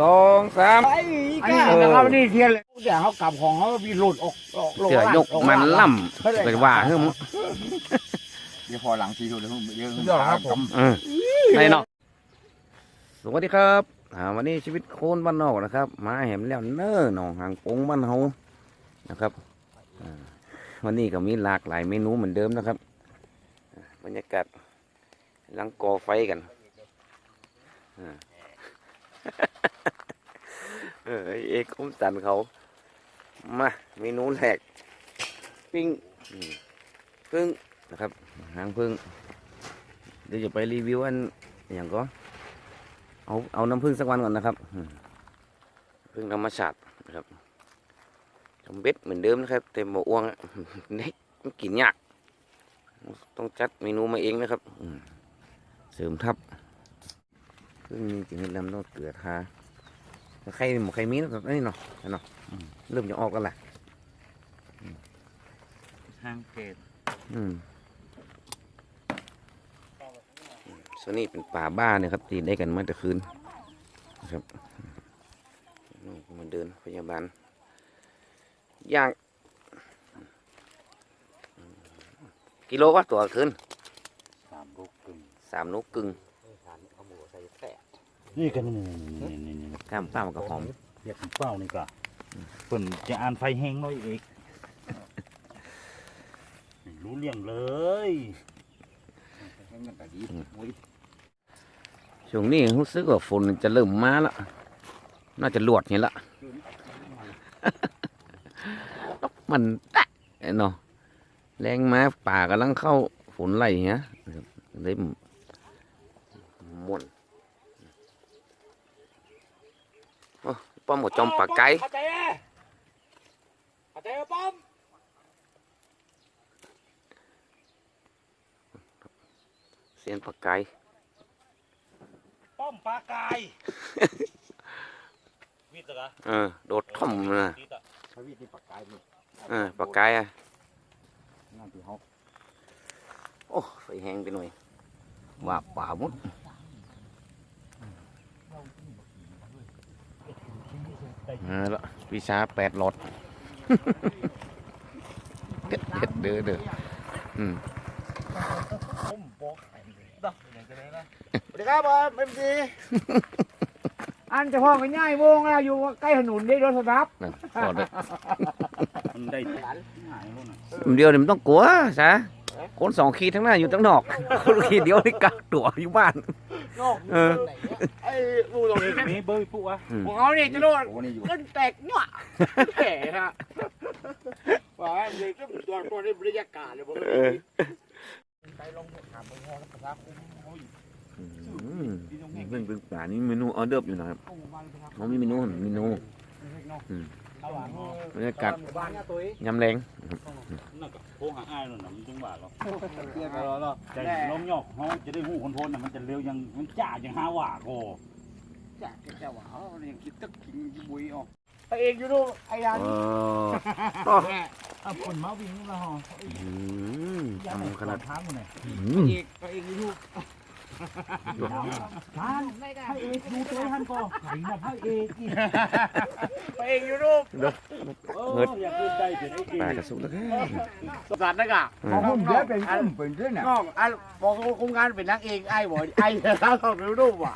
สองสาม ไอ้ก้านะครับนี่เทียนเลยอย่างเขากลับของเขามีหลุดออกออกเสือยกมันล่ำเป็นว่าเฮ้ยมึงเดี๋ยวพอหลังทีดูเดี๋ยวเดี๋ยวสุดยอดครับผมเออในเนาะสวัสดีครับอ่าวันนี้ชีวิตโคนบ้านนอกนะครับ มาแหมแล้วเน้อหนองหางปงบ้านเฮานะครับอ่าวันนี้ก็มีหลากหลายเมนูเหมือนเดิมนะครับอ่าบรรยากาศหลังก่อไฟกันอ่า เออไอ้เอกคมสันเขา มาเมนูแรกปิ้งพึ่งนะครับหางพึ่งเดี๋ยวจะไปรีวิวอันอย่างก็เอาเอาน้ำพึ่งสักวันก่อนนะครับพึ่งธรรมชาตินะครับทำเบ็ดเหมือนเดิมนะครับแต่หมอ้วงเน็กมันกินยาก ต้องจัดเมนูมาเองนะครับเสริมทับ พึ่งกินให้ลำต้องเกลือทาใครหมกใครมีนะครับนี่เนาะเนาะอืมเริ่มจะออกแล้วแหละทางเกตอืมส่วนนี้เป็นป่าบ้าเนี่ยครับที่ได้กันมาแต่คืนนะครับนี่มาเดินพยาบาลย่าง กิโลก็ตัวคืนสามลูกกึ่งสามนุกกึ่ง นี่กันนี่นี่นี่นี่ข้ามป้ามกับหอมเรียกเป้านี่ก็เปิ่นจะอ่านไฟแห้งน้อยอีกรู้เรื่องเลยช่วงนี้รู้สึกว่าฝนจะเริ่มมาแล้ว น่าจะหลวดนี่ละมันแตะเนาะแรงมาป่ากำลังเข้าฝนไหลเงี้ยนะครับเลยม่วนโอ้ป้อมหมดจ อมปากไก่เข้าใจไหมเข้าใจไหมป้อ มเสียนปากไก่ป้อมปลากายวิทย์เหรอเออโดดท่อมนะวิทย์อะพระวิที่ปากกายนี่เออปากไก่อะนั่นที่เขาโอ้ไฟแห้งไปหน่อยว่าป่ามุดเอาละวิชาแปดหลอดเด็ดเด็ดเด้อเด้ออืมผมบอกไอ้เลยดับอย่างกันเลยนะสวัสดีครับผมเอ็มซีอันเจะพ่อกันง่ายวงแล้วอยู่ใกล้ถนนได้รถสตับนั่นพอได้มันได้หายแล้วนะเดียวนี่มันต้องกลัวซะคนสองขีดทั้งหน้าอยู่ทั้งนอก คนขีดเดียวนี่กักตัวอยู่บ้าน นอกเออ ไอ้บูตรงนี้มีเบอร์ปุ๊วะของเขาเนี่ยจะโดนโอ้นี่อยู่ขึ้นแตกเนาะแผลฮะว่าเด็กก็ตัวตัวนี้บรรยากาศเลยบอกเออไปลงถามไปพอแล้วภาษาคุ้มเขาอยู่อืมเป็นเป็นป่านี่เมนูออเดิร์ฟอยู่นะครับเข้าหมู่บ้านไปครับเขามีเมนูเมนูอืมระหว่าง บรรยากาศหมู่บ้านเนี่ยตัวเองยำแรงนั่นก็โค้งหาอ้ายนั่นน่ะมันจังหวะเราเรียกแล้วเนาะใจล้มยอกเขาจะได้หูคนพ้นน่ะมันจะเร็วยังมันจ้ายังหาว่าโกจ้าเจ้าว่าเขาเนี่ยคิดตึกกินบุยออกไอเองอยู่ดูไอ้ยันเอออะคนมาวิ่งนี่ละฮะอืมทำขนาดทางมันเนี่ยอืไอ้มเอกไอ้เองอยู่ดู ทางพระเอกดูตัวท่านก็ไข่มาพระเอกอีกไอ้เองอยู่ดูเอออยากขึ้นใจเป็นไอ้เกปลากระสุนแล้วแค่สัตว์นะกะของผมเยอะเป็นอันเป็นเรื่องน้องอันบอกโครงการเป็นนักเองไอ้บ่ไอ้แล้วเขาดูดูว่ะ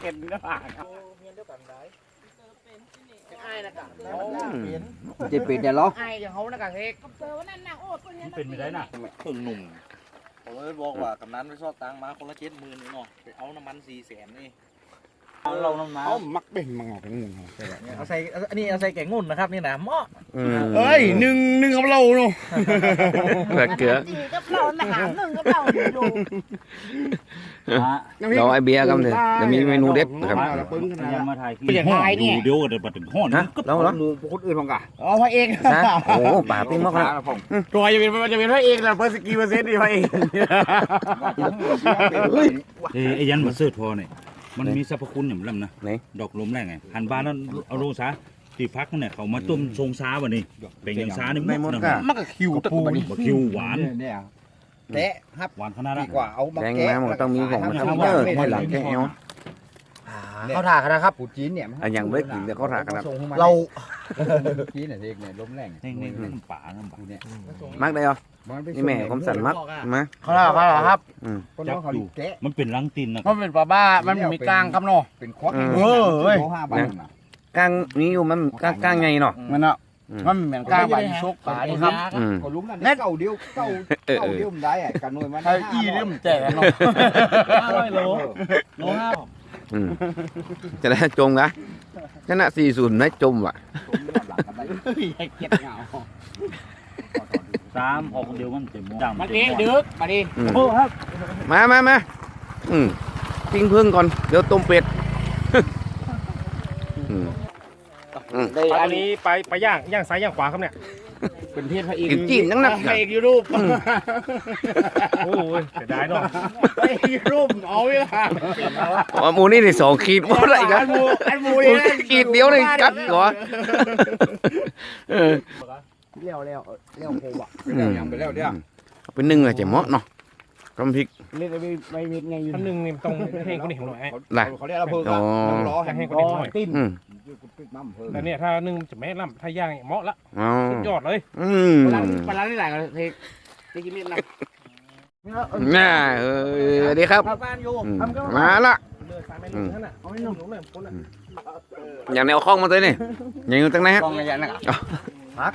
เก่งนะป่ะไอ้นะกะจะเป็นเดี๋ยวหรอไอ้อย่างเขานะกะเฮกเจอวันนั้นนางโอ้ตัวนี้มันเป็นไม่ได้น่ะเพิ่งหนุ่ม ผมเลยบอกว่ากำนันไปซอกตังค์มาคนละเจ็ดหมื่นนี่เนาะไปเอาน้ำมันสี่แสนนี่ เราน้ำน้เขามักเป็นมังเอาเป็นงูเอาใส่อันนี้เอาใส่แกงงุ่นนะครับนี่นะเหมาะอืมเอ้ยหนึ่งหนึ่งกับเราเนาะเกลือเกลือจีกับเราหนาหนึ่งกับเราอยู่ำฮะเราไอเบียร์กันเลยจะมีเมนูเด็ดนะครับปึ้งขนาดยังนั้นมาถ่ายคลิปดูเดี๋ยวเดี๋ยวมาถึงห้องฮะเราเหรอดูคนอื่นของกะอ๋อพระเอกฮะโอ้ป่าปิ้งมากนะตัวจะเป็นมันจะเป็นพระเอกแล้วเปอร์สกีเปอร์เซ็นต์ดีพระเอกเฮ้ยเอ้ไอ้ยันมาเสิร์ชพอเนี่ย มันมีสรรพคุณอย่างไรนะไหน ดอกลมแรกไงหันบ้านนั้นเอาโรซาตีฟักเนี่ยเขามาต้มทรงซาวันนี้เป็นอย่างซานี่ไม่หมดนะก็มันก็คิวตะปูนี่บะคิวหวานเนี่ยแตะครับหวานขนาดดีนั้นกว่าเอามาแรงแกะมามันต้องมีของมันต้องเยอะให้หลังแกะเอา อ่าเขาถ่ากันนะครับ ปูจีนเนี่ยอันยังไม่ได้กินเดี๋ยวเขาถากกันนะ เราจีนเนี่ยเด็กเนี่ยล้มแรงนี่นี่นี่ป่าน้ำป่าปูเนี่ยมักได้เหรอนี่แม่ผมสั่นมักมาเขาถ่าเขาถ่าครับคนน้องเขาแกะมันเป็นรังตินนะมันเป็นปลาบ้ามันมีกลางครับเนาะเป็นควักเออเว้ยห้าบาทนะกลางนี้อยู่มันกลางกลางไงเนาะมันเนาะอืมมันเหมือนกลางใบชกปลานี่ครับอืมก็ลุ้มนั่นเก้าเดียวเก้าเออเก้าเออเดียวมันได้อะกันหน่วยมันไอ้อีเรื่องแจกเนาะห้าร้อยโลโลห้า อืมจะได้จมนะชนะสี่ศูนย์นะจมว่ะเก็บเงาสามออกเดียวมันเต็มดำมันเองดึกมาดิอืมโอ้ครับมามามาอืมปิ้งพึ่งก่อน เดี๋ยวต้มเป็ดอืมอืมได้อัอันนนี้นี้ไปไปย่างย่างซ้ายย่างขวาครับเนี่ย เป็นเทศพระเอกกินจีนทั้งนั้นพระเอกยูรูปโอ้ยเสียดายเนาะพระเอกยูรูปเอาไว้ละอ๋อหมูนี่ได้สองขีดว่าไรกันอันหมูอันหมูโอ้ยขีดเดียวเลยกัดก่อนเออเลี้ยวเลี้ยวเลี้ยวโคบะไปแล้วยังไปแล้วเดี๋ยวเอาเป็นหนึ่งเลยจะเหมาะเนาะ กำพริก เล่นไม่ไม่มีไงอยู่อันหนึ่งนี่ต้องให้คนนี้เห็นหน่อยล่ะ เขาเรียกเราเพิ่งอ๋อต้องรอจะให้ให้คนนี้เห็นหน่อยติ้นอืมแต่เนี่ยถ้านึ่งจะไม่ล่ำถ้าย่างเหมาะละอ๋อสุดยอดเลยอืมปลาปลาที่ไหนกันเทได้กินเม็ดนะน่าเออสวัสดีครับบ้านโยอืมมาละเลือดสายไม่ลึกนั่นน่ะเอาไม่ลึกหนูเลยคนละอย่างแนวคล้องมาเลยนี่อย่างอยู่ตั้งไหนฮะกองระยะนะครับ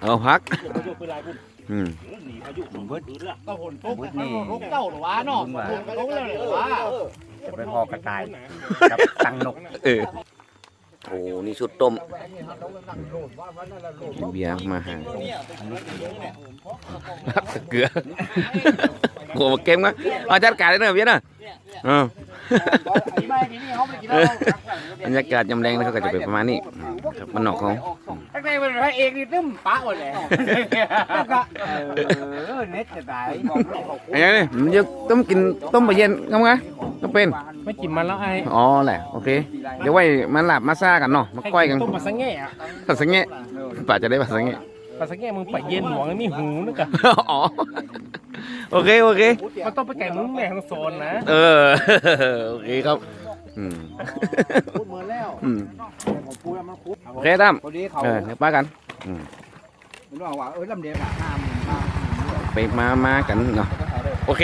เอาพักยกไปลายพุ่น อืมนีพายุมันเบิดละก็หนทุกนี่ทุกเต่าหรอวะเนาะทุกเจ้าหรอวะจะไปพอกระต่ายกับตังนกเออโอ้นี่ชุดต้มเบียร์มาหาเกลือกลัวมาเก่งมั้ยเอาจัดการเลยเนอะเบียร์เนอะ ออไม่กินนี่เขาไม่กินเราบรรยากาศยำแรงนะครับก็จะเป็นประมาณนี้ครับมันนอกของข้างในเป็นพระเอกนี่ตึ้มปะหมดเลยเออเน็ตจะตายไอ้นี่มันจะต้มกินต้มปลาเย็นทำไงต้องเป็นไม่กินมันแล้วไอ้อ๋อแหละโอเคเดี๋ยวไว้มาหลับมาซ่ากันเนาะมาก้อยกันต้มปลาสังแง่อะภาษาเงี้ยป่าจะได้ภาษาเงี้ย ปลาสังแง่มึงไปเย็นหลวงนี่หูนึกอะอ๋อ โอเค โอเค มันต้องไปไก่มึงแม่ทั้งโซนนะ เออ โอเคครับ อืมพูดเหมือนแล้วอืมของปูมันคุบโอเคตั้มพอดีเขาเออเดี๋ยวป้ากันผมบอกว่าเออลำเดียวอะห้ามมาไปมามากันเนาะ โอเค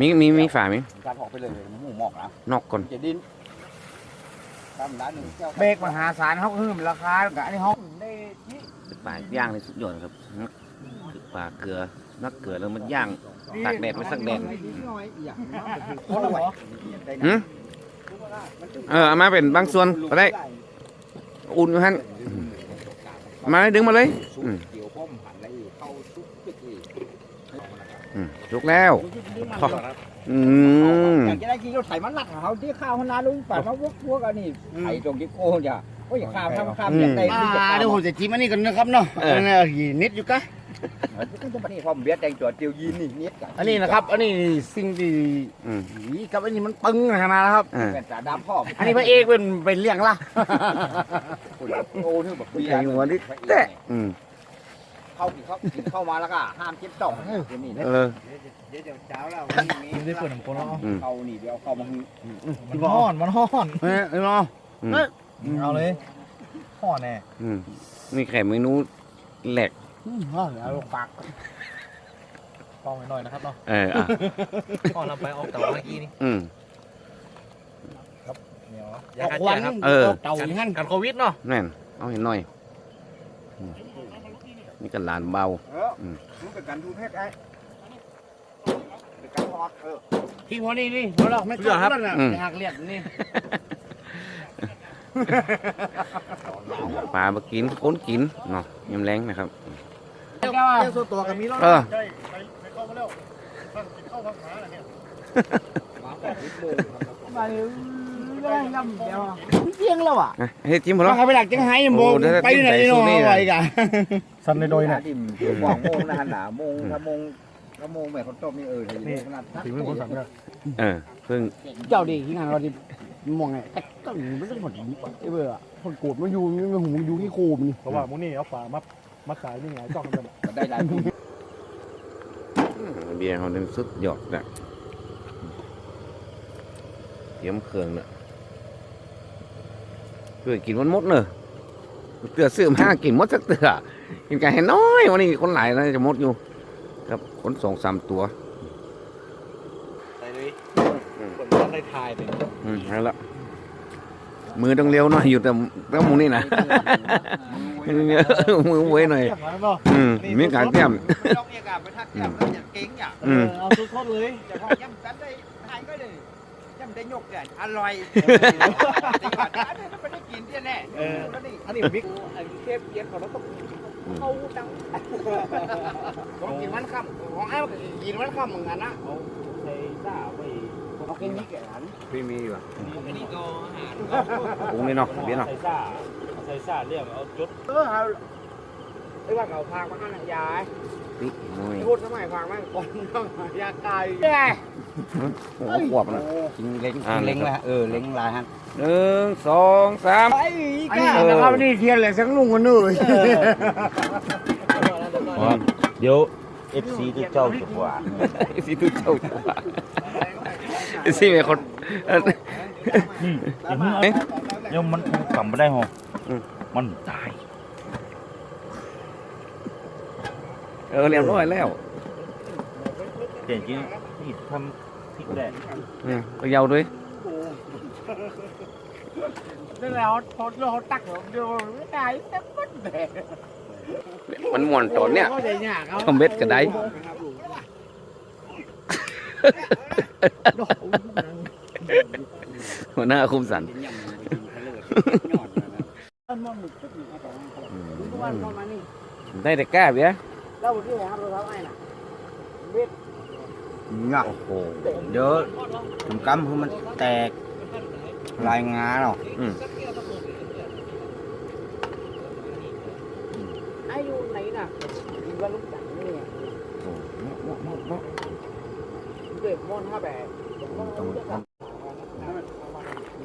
มีมีมีฝาไหมการออกไปเลยหมูหมอกนะนอกก่อนจะดินตามร้านหนึ่ง เจ้าเบรกมหาศาลเขาคือราคากับอันนี้เขาได้ปลาย่างในสุดยอดครับปลาเกลือนักเกลือแล้วมันย่างตากแดดไม่สักแดดหืมเออเอามาเป็นบางส่วนก็ได้ อุ่นอยู่ฮันมาเลยดึงมาเลยอืมเกี่ยวพ่อมหันอะไรเข้าซุกตึกอีกอืมลุกแล้วพ ออืมอยากจะได้กินก็ใส่มันหนักเขาที่ข้าวนาลุงป่ามาพวกพวกอันนี้ไอ้ตรงที่โก้อย่าโอ้ยข้าวทำข้าวอยากได้อ่ที่จะาข้าวเดี๋ยวผมจะจิ้มอันนี้กันนะครับเนาะอันนี้หีนิดอยู่กะนี่พ่อมเบียดแดงตัวเตียวยีนนี่นิดอันนี้นะครับ อันนี้สิ่งที่อืมหีกับอันนี้มันปึ้งขนาดนะครับ อ่าเป็นสาดำพ่ออันนี้พระเอกเป็นเป็นเลี้ยงละโอ้นี่แบบเบียไอ้หัวนี่แตะอืม เข้ากินเข้ากินเข้ามาแล้วก็ห้ามเจ็บจ่องนี่เออเดี๋ยวเช้าแล้วมันได้เปิดหนังคนแล้วอืมเข้านี่เดี๋ยวเข้ามามันห่อนมันห่อนเฮ้ยเนาะอืมเอาเลยห่อนแน่อืมนี่แค่เมนูแหลกเอาลงปากฟองหน่อยนะครับเนาะ เอออะห่อนลำไปออกเต่าเมื่อกี้นี่อืมเหนียวออกควันเออเต่าอย่างนั้นกันโควิดเนาะนั่นเอาเห็นหน่อยอืม นี่ก็หลานเบาเออรู้เป็นการดูเพศไอ้เป็นการทอดเออทิ้งหัวนี่นี่หัวเราไม่ต้องนั่นน่ะหักเลียดนี่ปลามากินคนกินเนาะยำแรงนะครับแก้วเจ้าส่วนตัวกับมีรถเออมาเลยเรื่องยำเดียว เพียงแล้วอะอะเฮ้ยจิ้มพอแล้วมาเขาไปดักจังไห้โมงโอ้เดี๋ยวไปไหนใส่เนาะซูนี่นะไปกันสันในโดยเนี่ยดิมมองโมงนะฮันหนาโมงถ้าโมงถ้าโมงแม่เขาต้มนี่เออนี่ขนาดถึงเป็นคนสั่งเนี่ยเออเพิ่งเจ้าดีที่งานเราดิมองไงแต่ก็ไม่ได้หมดไอ้เบื่อคนโกรธมันอยู่มันหูอยู่ที่โคมนี่เพราะว่ามุนี่เอาฝามามาขายนี่ไงจ้องกันได้หลายคนเบียร์เขาเป็นสุดยอดนะเตรียมเครื่องเนอะ เพื่อกินมันหมดเนอะเตือซื้อมากินหมดสักเตือกินไก่ให้น้อยวันนี้คนหลายนะจะหมดอยู่ ครับคนสองสามตัวใส่เลยคนต้องได้ทายเลยอืมนั่นละมือต้องเร็วหน่อยอยู่แต่แต่หมูนี่นะมือเว้ยหน่อยอืมมีการเตรียมลองเอกาไปทักแก้มแล้วอย่าเก่งอย่าอืมเอาทุกคนเลยจะพอย้ำกันได้ทายก็เลย ย้ำได้ยกกันอร่อยตีบาดอันนี้ไม่ได้กินที่แน่เออนี่อันนี้บิ๊กไอ้เทปเย็นเขาแล้วต้องเขาดังของกินมันค่ำของไอ้กินมันค่ำเหมือนกันนะใส่ซ่าไปเอากินนี่แก่หันพี่มีอยู่อันนี้ก็อาหารปรุงนี่เนาะเบี้ยเนาะใส่ซ่าใส่ซ่าเรียกเอาจุดเออเอาไอ้ว่าเขาพางมาให้ยาย ปิ๊กน้อยพูดสมัยฟังไหมก่อนต้องยาไก่แก่โอ้โหขวบนะกินเล้งอ่าเล้งเลยเออเล้งลายฮะหนึ่งสองสามไอ้แก่นะครับนี่เทียนเลยสักลุงกันหนึ่งเดี๋ยว FC ที่เจ้าจะว่าสิทุเจ้าจ้าสิเป็นคนเอ่อนี่อย่างนี้เอ๊ะเดี๋ยวมันกลับมาได้หรออืมมันตาย เออเรียบร้อยแล้วแต่จริงๆนี่ทำพริกแดงเนี่ยเอายาวด้วยนั่นแหละเขาเขาเขาตักเดียวไม่ได้แต่มันแดงมันม่วนตอนเนี้ยเขาใจยากเขาชมเบ็ดก็ได้หัวหน้าคุมสันวันประมาณนี้ได้แต่แก้เบี้ย แล้วที่ไหนครับเราทำไอ้น่ะเบ็ดเงาะโอ้โหเยอะถึงกำคือมันแตกลายงาเนาะอืมไอ้อยู่ไหนน่ะกินว่าลูกจันนี่โอ้เหมาะเหมาะเหมาะเหมาะเด็กมอนห้าแบบ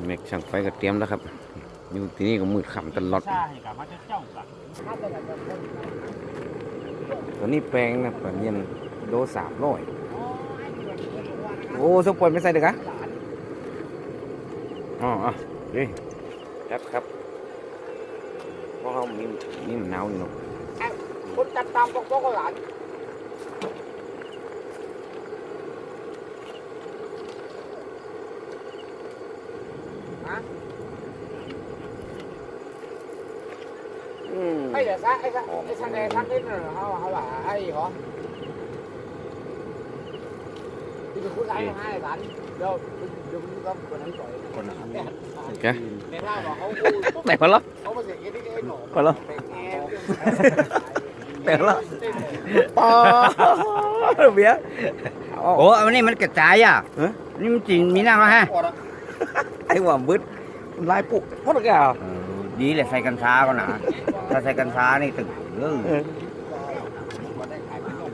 เมกช่างไฟก็เตรียมแล้วครับ อยู่ที่นี่ก็มืดขำตลอด ตัวนี้แปลงนะปะเนียนโลสามร้อยโอ้สปอยไม่ใส่เด็กอะอ๋ออะดีครับครับเพราะเขามีมีมะนาวอยู่เนาะคนจัดตามปกป้องหลานฮะ อืม ไอ้เดี๋ยวซะไอ้ซะไอ้นเดย์ซันนิดหน่อเขาเขาว่าไอ้เหรอที่จะพูดอะไรมาให้หลานเดี๋ยวเดี๋ยวมึงก็คนนั้นปล่อยคนนั้นแต่โอเคในท่าบอกเขาแต่พอแล้วเขามาเสียงที่ไอ้หนอพอแล้วแต่พอแล้วปอเบียโอ้อันนี้มันกระจายอะนี่มันจริงมีหน้ามาฮะไอ้หัวบึดลายปุกพอดแกอะดีเลยใส่กัญชาก่อนนะ ถ้าใส่กัญชานี่ตึกเรื่อง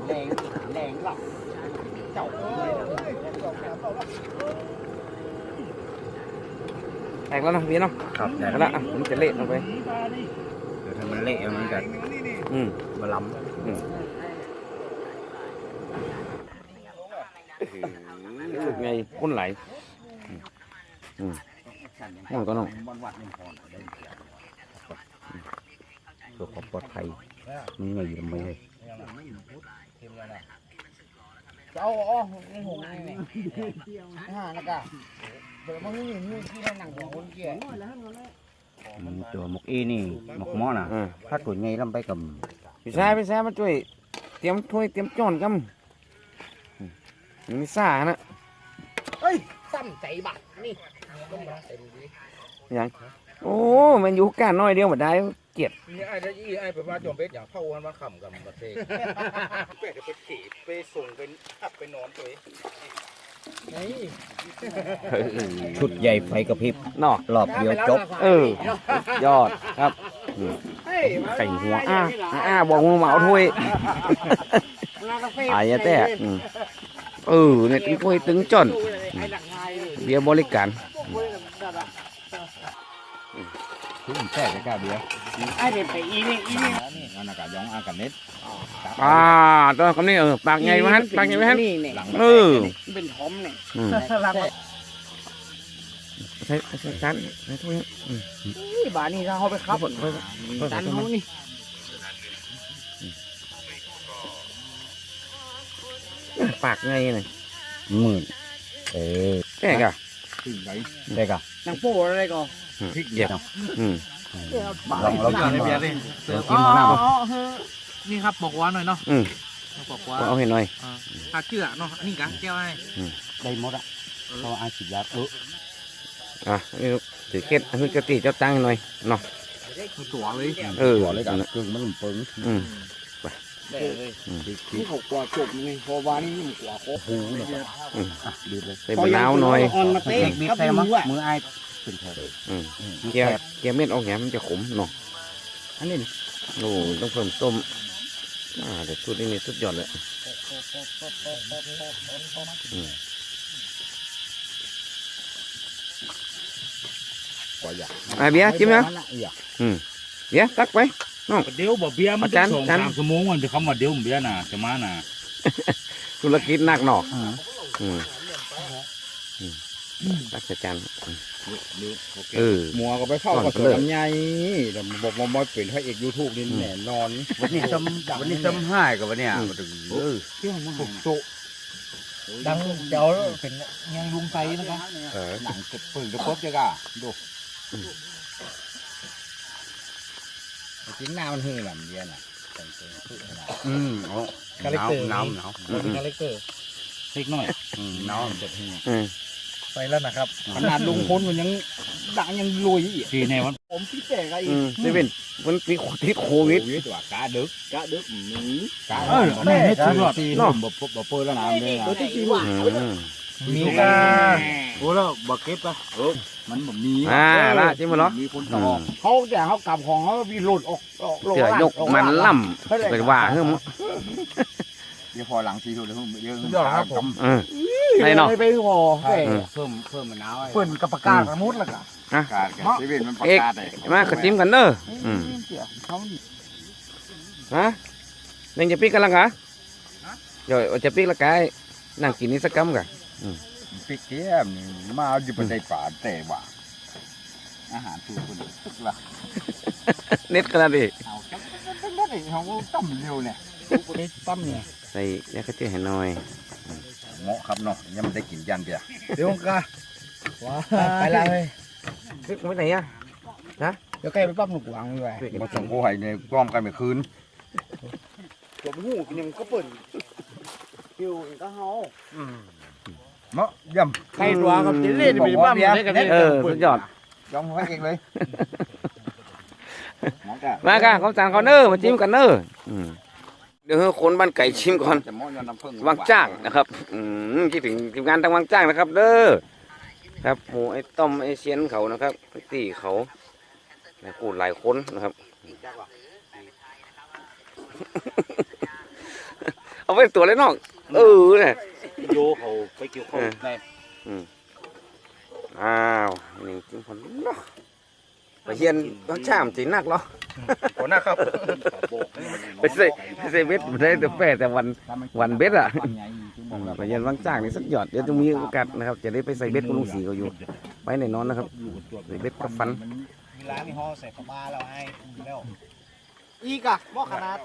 แรงแรงหลับเจ้าแตกแล้วนะเบี้ยเนาะครับแต่เอาละอะมันจะเละลงไปเดี๋ยวถ้ามันเละมันจะอืมบล้ฝึกไงพ่นไหลอืมอืมมันก็น้องำตัวความปลอดภัยมันไงอยู่ทำไมเลยเจ้าอ๋อในหงนี่ฮ่านะกะเดี๋ยวมันนี่นี่ที่นั่งของคนเกี่ยมันตัวหมกอีนี่หมกหม้อน่ะอืมถ้าตัวใหญ่ลำไปกับพี่ชายพี่ชายมาช่วย เตรียมถ้วยเตรียมจอนกันมีซ่านะเฮ้ยซ้ำใจบัตรนี่ต้องมาเต็มดีโอ้มันอยู่กันน้อยเดียวหมาได้ เกลียดนี่ไอ้ที่ไอ้ไปว่าจอมเบ็ดอย่างเผาวันมาขำกับมาเตะเป็ดไปขี่ไปส่งไปขับไปนอนตัวเองชุดใหญ่ไฟกระพริบเนาะรอบเดียวจบ เออ ยอดครับอืมไข่หัวอ้าอ้าอ้าบอกมึงมาเอาถ้วยอายะแต่อืมเออเนี่ยตึงถ้วยตึงจอนเบียร์บริการทุ่มแท้กล้าเบียร์ไอ้เด็กไปอีนี่อีนี่นี่อันนั้นก็ยองอากันเน็ตอ่าตัวคำนี้เออปากใหญ่มาฮันปากใหญ่มาฮันนี่เนี่ยเออเป็นทอมเนี่ยอืมใช้ใช้จานใช้ถ้วยอืมนี่บานี่ถ้าเขาไปครับเพิ่นเพิ่นเพิ่นตันเขานี่ปากไงเลยหมื่นเออแก่กะได้กะนางโป้อะไรก็พริกเดียวอืม ลองลองกินเบียร์ดิกินหมดหน้าอ๋อเฮ้อนี่ครับบอกว่าหน่อยเนาะอืมบอกว่าเอาให้หน่อยถ้าเชื่อเนาะอันนี้กะแก้วให้ได้หมดอะเขาอาชีพยาเอออะนี่ถือเคล็ดอันนี้กะติเจ้าตั้งให้หน่อยเนาะตัวเลยเออหัวเลยกันกึ่งมันหลุมปึงอืม นี่เขากว่าจบนี่พอวานี่มันกว่าโอ้โหเนาะอืมดีเลยใส่มะนาวหน่อยอ่อนมาเต้มีแซมมือไอ้ขึ้นแทนอืมเกียร์เกียร์เม็ดออกแหมมันจะขมเนาะอันนี้โอ้ต้องเพิ่มต้มอ่าเดี๋ยวสุดนี่นี่สุดยอดเลยอืมกว่าอยากอะเบียร์จิ้มนะเบียร์ตักไป เดี๋ยวบ่เบียร์มันอาจารย์สองอาจารย์สามชั่วโมงมันจะคำว่าเดี๋ยวเบียร์น่ะจะมาน่ะธุรกิจหนักหนออืมอืมตักใส่จานอืมเออมัวก็ไปเข้ากับสวนลำไยแต่บอกว่ามันเป็นพระเอกยูทูบนี่แน่นอน วันนี้ซ้ำวันนี้ซ้ำห้ายกับวันเนี้ยมาถึงเออสุกโตดังเดี๋ยวเป็นยังลุงไซนะครับเออหนังกดปึ่งกระพบจ้ะกะดู จริงหน้ามันหื้อหลำเย็นอะอืมเอาหนาวหนาวหนาว คาแรคเตอร์เล็กน้อยอืมหนาวมันจะหื้ออืม ไปแล้วนะครับ ขนาดลุงพลมันยังดังยังรวยอีกที่ในวันผมพี่แจกไอ้อืมเซเว่นมันติดติดโควิดโอ้ยตัวกาดึกกาดึกหมีกาเอออันนี้นี่สุดยอดเนาะบ่บ่บ่เปิดแล้วนะเลยนะอืมมีกาโอ้แล้วบ่เก็บอะเออมันบ่มีอ่าละจิ้มมาเหรอมีคนอืต่อมเขาแต่เขากลับของเขามีหลุดออกออกเสือยกมันล่ำเลยว่าเฮ้ยมึง เดี๋ยวพอหลังทีดูเดี๋ยวเดี๋ยวสุดยอดครับผม เออได้เนาะ ไปพอเออเพิ่มเพิ่มมะนาวเปิ่นกับประกาศสมุดแล้วกันประกาศกันชีวิตมันประกาศเลยมาขอจิ้มกันเด้ออืมเขาฮะยังจะปีกกันละกะเดี๋ยวจะปีกละกายนั่งกินนี่สักกำกะปิกเกี้ยมนี่มาอยู่บนไดป่าแต่ว่าอาหารถูกคนตึกละเน็ตขนาดนี้เอาจังจังจังจังเขาต้มเร็วเนี่ยต้มเนี่ย ใส่ยาฆ่าเชื้อให้หน่อยเหมาะครับเนาะยังไม่ได้กินยันเบียร์เดี๋ยวกะไปเลยปีกไว้ไหนอะเดี๋ยวใกล้ไปปั๊มหนุกหวังเลยมาส่งผู้ให้ในกล้อมกันเมื่อคืนตัวหูกินยังก็เปิดคิวก็เฮาเนาะย่ใครตัวกับจิเล่นไปปั๊มได้กันเออสุดยอดำยอมให้เองเลยหมอกะมากะเขาสั่งเขาเน้อมาจิ้มกันเน้ออืม เดี๋ยวให้คนบ้านไก่ชิมก่อนจะหมอยอนน้ำผึ้งวางจ้างนะครับอืมคิดถึงทีมงานทางวางจ้างนะครับ เด้อครับหมูไอ้ต้อมไอ้เซียนเขานะครับไอ้ตีเขาและกูหลายคนนะครับเอาไปตัวเลยน้องเออเนี่ยโยเขาไปเกี่ยวข้าวในอ้าวนี่จริงคนเนาะไปเฮียนต้องช่ามจีนักเหรอ หัวหน้าครับไปใส่ไปใส่เบ็ดไม่ได้แต่แปรแต่วันวันเบ็ดอะไปเฮียนวางจ้างนี่สักหยอดเดี๋ยวจะมีโอกาสนะครับ จะได้ไปใส่เบ็ดคุณลุงสีเขาอยู่ ไปแน่นอนนะครับใส่เบ็ดกับฟันร้านนี่ห่อใส่ปลาเราให้แล้วอีกอะบ่ขนาด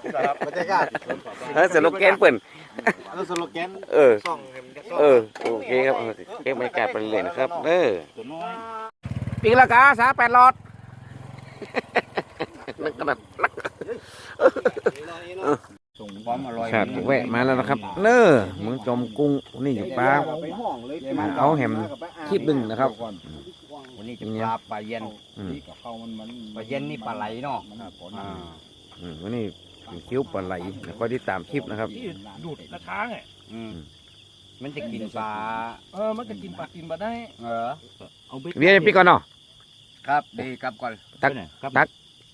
บรรยากาศเออสโลแกนเปิ่นแล้วสโลแกนเออส่องเห็นจะส่องเออโอเคครับเออเก็บบรรยากาศไปเรื่อยๆนะครับ เออตัวน้อยปีละกาสาแปดหลอด นักขนาดนักส่งความอร่อยครับแวะมาแล้วนะครับ เน้อเมืองจอมกุ้งนี่อยู่ปลาเอาแหมคีบดึงนะครับวันนี้จะปลาปลาเย็นอืมกับข้าวมันมันปลาเย็นนี่ปลาไหลเนาะอ่าอืมวันนี้เป็นคิ้วปลาไหลเดี๋ยวคอยติดตามคลิปนะครับที่ดูดกระทางอะอืมมันจะกินปลา เออ มันก็กินปลากินปลาได้ เออเอาไปเวียนพี่ก่อนเนาะ ครับ ดีครับก่อน ตักครับตัก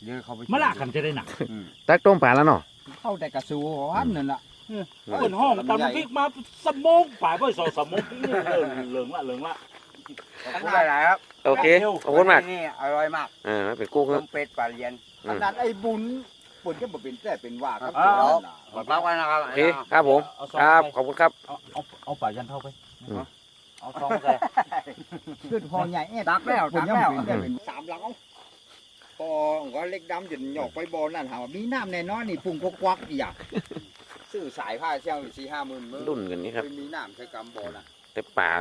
เดี๋ยวเขาไปมาละกันจะได้หนักตักต้มปลาแล้วเนาะเข้าแต่กระสูหันนั่นแหละเปิดห้องตามน้ำพริกมาสมองฝ่ายไปสองสมองเหลืองเหลืองละเหลืองละขนาดไหนครับโอเคขอบคุณมากนี่อร่อยมากอ่าเป็นกุ้งคต้รับมเป็ดปลาเย็นอืขมนาดไอ้บุญบุญก็บ่เป็นแต่เป็นว่าครับอ้าวขอบคุณนะครับโอเคครับผมครับขอบคุณครับ เอาเอาเอาป่ายันเท่าไปอืม เอาซองใส่ ขึ้นพอใหญ่เอ๊ะตักแล้วตักแล้วเป็นสามหลัง พอก็เล็กดำจนหยอกไปบอนั่นหาว่ามีน้ำแน่นอนนี่ปุ่งก็ควักอีกอย่างซื้อสายผ้าเชี่ยวอยู่สี่ห้าหมื่นเมื่อรุ่นกันนี้ครับ มีน้ำใช้กำบอน่ะแต่ป่า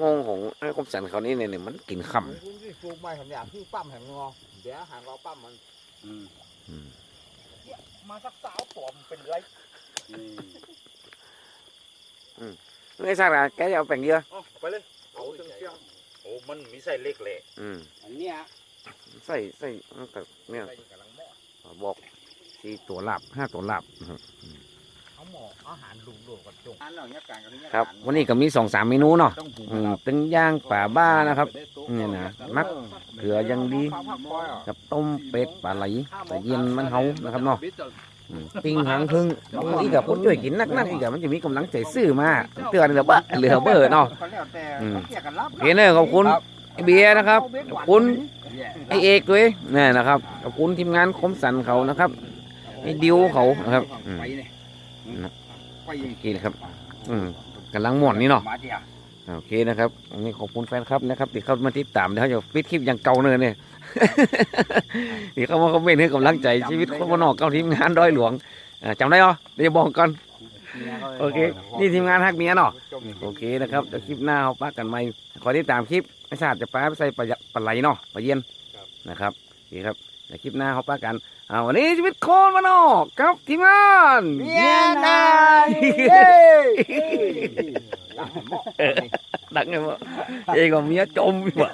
งงของไอ้คมสันเขานี่เนี่ยเนี่ยมันกินค่คุณที่ปลูกไม้ผมอยากที่ปั้มแห่งงอเดี๋ยวหางเราปั้มมันำอืมมาสักสาวปอมเป็นไรไม่ทราบอะแกจะเอาแป่งเยอะไปเลยเอาเครื่องเชียงโอ้มันมีใส่เล็กแหละอืมอันเนี้ย ใส่ใส่ตั้งแต่เนี่ยใส่กำลังหม้อบอกสี่ตัวหลับห้าตัวหลับนะครับเอาหม้ออาหารลุงโลกับจงอันเหล่านี้การกันนี้ครับ วันนี้ก็มีสองสามเมนูเนาะต้องปรุงอืมตึงย่างป่าบ้านะครับเนี่ยนะมักเกลือยังดี กับต้มเป็ดปลาไหลใส่เย็นมันเฮานะครับเนาะอืมปิ้งหางพึ่งบางทีกับคนช่วยกินนักนักๆอีกอะมันจะมีกำลังใจซื้อมาเตือนเหลือเบอะเหลือเบอร์เนาะเขาแล้วแต่อืมเขาเรียกกันรับโอเคเนอะขอบคุณไอเบียร์นะครับขอบคุณ ไอเอกด้วยนี่นะครับขอบคุณทีมงานคมสันเขานะครับไอดิวเขานะครับไปเนี่ยไปโอเคนะครับอืมกำลังหมดนี่เนาะโอเคนะครับอันนี้ขอบคุณแฟนครับนะครับที่เข้ามาติดตามเดี๋ยวเขาจะปิดคลิปอย่างเก่าเนอะเนี่ยที่เข้ามาคอมเมนต์ให้กำลังใจชีวิตคนบนนอกเก้าทีมงานดอยหลวงอ่าจำได้เหรอเดี๋ยวบอกก่อนโอเค นี่ทีมงานฮักเมียเนาะโอเคนะครับเดี๋ยวคลิปหน้าเขาปักกันใหม่ขอติดตามคลิป ไม่ทราบจะปลาไปใส่ปลาปลาไหลเนาะปลาเย็นนะครับโอเคครับเดี๋ยวคลิปหน้าเขาปักกันเอาวันนี้ชีวิตโคนบ้านนอกครับทีมงานเมียนายเย้ดังไงวะเองกับเมียจมอยู่วะ